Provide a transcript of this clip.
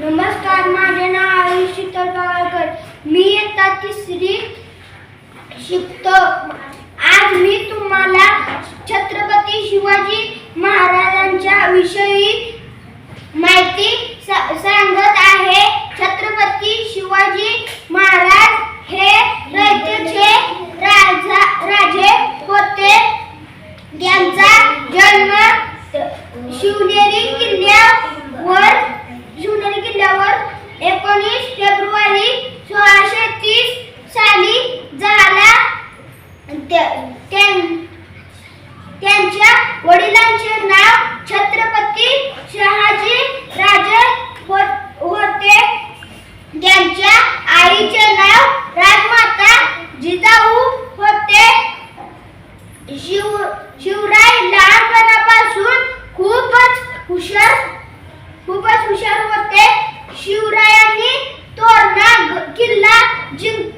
नमस्कार माझे नाव आहे शीतल बाळकर मी येता तिसरी शिकतो आज मी तुम्हाला छत्रपती शिवाजी महाराजांच्या विषयी माहिती सांगत आहे. छत्रपती शिवाजी महाराज हे त्यांच्या वडिलांचे नाव छत्रपती शहाजी राजे हो, होते. त्यांच्या आईचे नाव राजमाता जिजाऊ होते. शिव शिवराय लहानपणापासून खूपच हुशार खूपच हुशार होते. शिवरायांनी तोरणा किल्ला जिंक